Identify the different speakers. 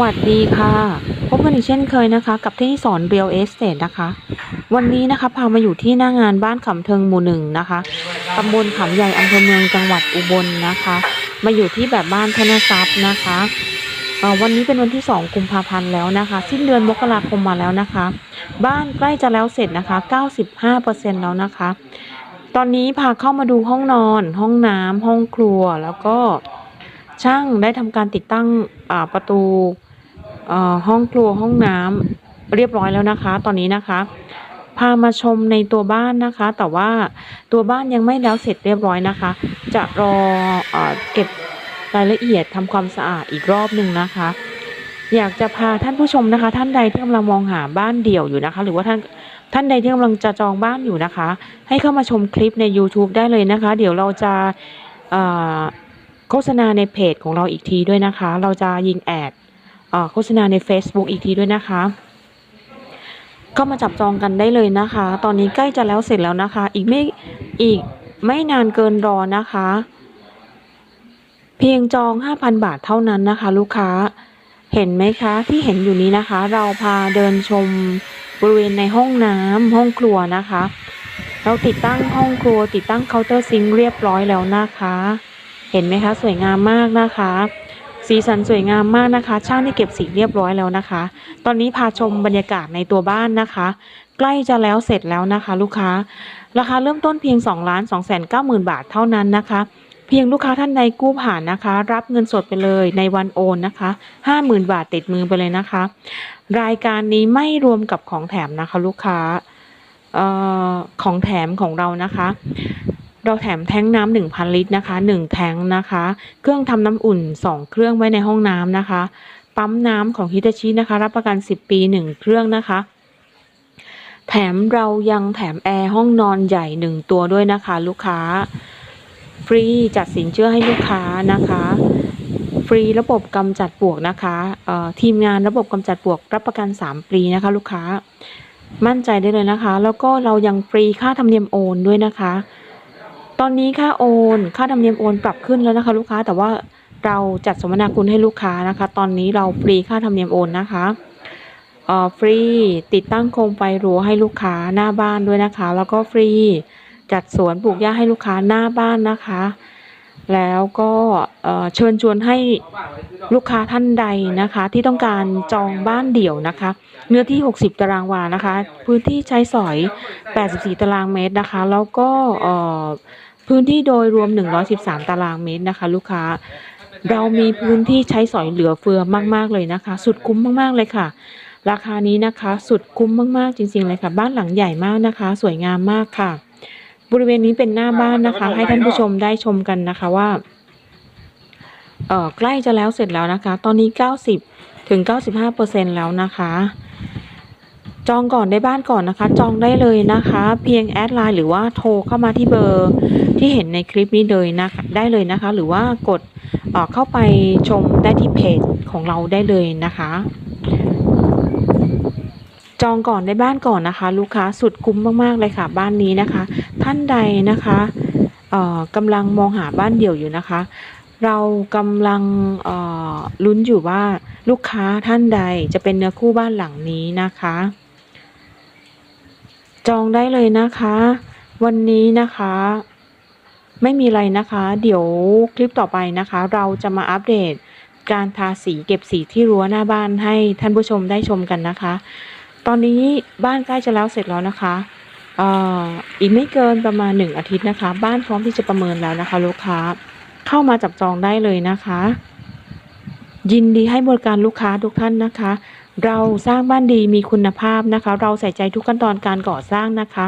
Speaker 1: วัสดีค่ะ พบกันอีกเช่นเคยนะคะ กับที่สอน Real Estate นะคะ วันนี้นะคะพามาอยู่ที่หน้างานบ้านขำเทิงหมู่หนึ่งนะคะตำบลขำใหญ่อำเภอเมืองจังหวัดอุบลนะคะ มาอยู่ที่แบบบ้านธนทรัพย์นะคะวันนี้เป็นวันที่ 2 กุมภาพันธ์แล้วนะคะ สิ้นเดือนมกราคมมาแล้วนะคะ บ้านใกล้จะแล้วเสร็จนะคะ 95%แล้วนะคะ ตอนนี้พาเข้ามาดูห้องนอน ห้องน้ำห้องครัวแล้วก็ช่างได้ทำการติดตั้งประตู ห้องครัวห้องน้ำเรียบร้อยแล้วนะคะ ตอนนี้นะคะ พามาชมในตัวบ้านนะคะ แต่ว่าตัวบ้านยังไม่แล้วเสร็จเรียบร้อยนะคะ จะรอเอเก็บรายละเอียดทำความสะอาดอีกรอบหนึ่งนะคะ อยากจะพาท่านผู้ชมนะคะ ท่านใดที่กำลังมองหาบ้านเดี่ยวอยู่นะคะ หรือว่าท่านท่านใดที่กำลังจะจองบ้านอยู่นะคะ ให้เข้ามาชมคลิปใน YouTube ได้เลยนะคะ เดี๋ยวเราจะโฆษณาในเพจของเราอีกทีด้วยนะคะ เราจะยิงแอด โฆษณาใน Facebook อีกทีด้วยนะคะ ก็มาจับจองกันได้เลยนะคะ ตอนนี้ใกล้จะแล้วเสร็จแล้วนะคะ อีกไม่อีกไม่นานเกินรอนะคะ เพียงจอง 5,000 บาทเท่านั้นนะคะ ลูกค้าเห็นไหมคะ ที่เห็นอยู่นี้นะคะ เราพาเดินชมบริเวณในห้องน้ำห้องครัวนะคะ เราติดตั้งห้องครัว ติดตั้งเคาน์เตอร์ซิงค์เรียบร้อยแล้วนะคะ เห็นไหมคะ สวยงามมากนะคะ สีสันสวยงามมากนะคะ ช่างที่เก็บสีเรียบร้อยแล้วนะคะ ตอนนี้พาชมบรรยากาศในตัวบ้านนะคะ ใกล้จะแล้วเสร็จแล้วนะคะ ลูกค้า ราคาเริ่มต้นเพียง2ล้าน2 9 0 0 0 0 บาทเท่านั้นนะคะ เพียงลูกค้าท่านใดกู้ผ่านนะคะ รับเงินสดไปเลยในวันโอนนะคะ 50,000 บาทติดมือไปเลยนะคะ รายการนี้ไม่รวมกับของแถมนะคะ ลูกค้าออของแถมของเรานะคะ เราแถมแท้งน้ำหนึ่งพันลิตรนะคะหนึ่งแท้งนะคะ เครื่องทำน้ำอุ่นสองเครื่องไว้ในห้องน้ำนะคะ ปั๊มน้ำของฮิตาชินะคะ รับประกัน10ปี1เครื่องนะคะ แถมเรายังแถมแอร์ห้องนอนใหญ่1ตัวด้วยนะคะ ลูกค้า ฟรีจัดสินเชื่อให้ลูกค้านะคะฟรีระบบกำจัดปลวกนะคะทีมงานระบบกำจัดปลวกรับประกัน 3 ปีนะคะ ลูกค้ามั่นใจได้เลยนะคะ แล้วก็เรายังฟรีค่าธรรมเนียมโอนด้วยนะคะ ตอนนี้ค่าโอน ค่าธรรมเนียมโอนปรับขึ้นแล้วนะคะ ลูกค้าแต่ว่าเราจัดสมนาคุณให้ลูกค้านะคะ ตอนนี้เราฟรีค่าธรรมเนียมโอนนะคะเอ่อฟรีติดตั้งโคมไฟรั้วให้ลูกค้าหน้าบ้านด้วยนะคะ แล้วก็ฟรีจัดสวนปลูกหญ้าให้ลูกค้าหน้าบ้านนะคะ แล้วก็เชิญชวนให้ลูกค้าท่านใดนะคะ ที่ต้องการจองบ้านเดี่ยวนะคะ เนื้อที่ 60 ตารางวานะคะ พื้นที่ใช้สอย 84 ตารางเมตรนะคะ แล้วก็พื้นที่โดยรวม 113 ตารางเมตรนะคะ ลูกค้าเรามีพื้นที่ใช้สอยเหลือเฟือมาก ๆ เลยนะคะ สุดคุ้มมาก ๆ เลยค่ะ ราคานี้นะคะ สุดคุ้มมาก ๆ จริง ๆ เลยค่ะ บ้านหลังใหญ่มากนะคะ สวยงามมากค่ะ บริเวณนี้เป็นหน้าบ้านนะคะ ให้ท่านผู้ชมได้ชมกันนะคะว่าเอ่อใกล้จะแล้วเสร็จแล้วนะคะ ตอนนี้90ถึง95%แล้วนะคะ จองก่อนได้บ้านก่อนนะคะ จองได้เลยนะคะ เพียงแอดไลน์หรือว่าโทรเข้ามาที่เบอร์ที่เห็นในคลิปนี้เลยนะคะได้เลยนะคะ หรือว่ากดเอ่อเข้าไปชมได้ที่เพจของเราได้เลยนะคะ จองก่อนได้บ้านก่อนนะคะ ลูกค้าสุดคุ้มมากๆเลยค่ะ บ้านนี้นะคะ ท่านใดนะคะกำลังมองหาบ้านเดี่ยวอยู่นะคะ เรากำลังลุ้นอยู่ว่าลูกค้าท่านใดจะเป็นเนื้อคู่บ้านหลังนี้นะคะ จองได้เลยนะคะ วันนี้นะคะไม่มีอะไรนะคะ เดี๋ยวคลิปต่อไปนะคะ เราจะมาอัปเดตการทาสีเก็บสีที่รั้วหน้าบ้านให้ท่านผู้ชมได้ชมกันนะคะ ตอนนี้บ้านใกล้จะแล้วเสร็จแล้วนะคะอออีกไม่เกินประมาณหนึ่งอาทิตย์นะคะ บ้านพร้อมที่จะประเมินแล้วนะคะ ลูกค้าเข้ามาจับจองได้เลยนะคะ ยินดีให้บริการลูกค้าทุกท่านนะคะ เราสร้างบ้านดีมีคุณภาพนะคะ เราใส่ใจทุกขั้นตอนการก่อสร้างนะคะ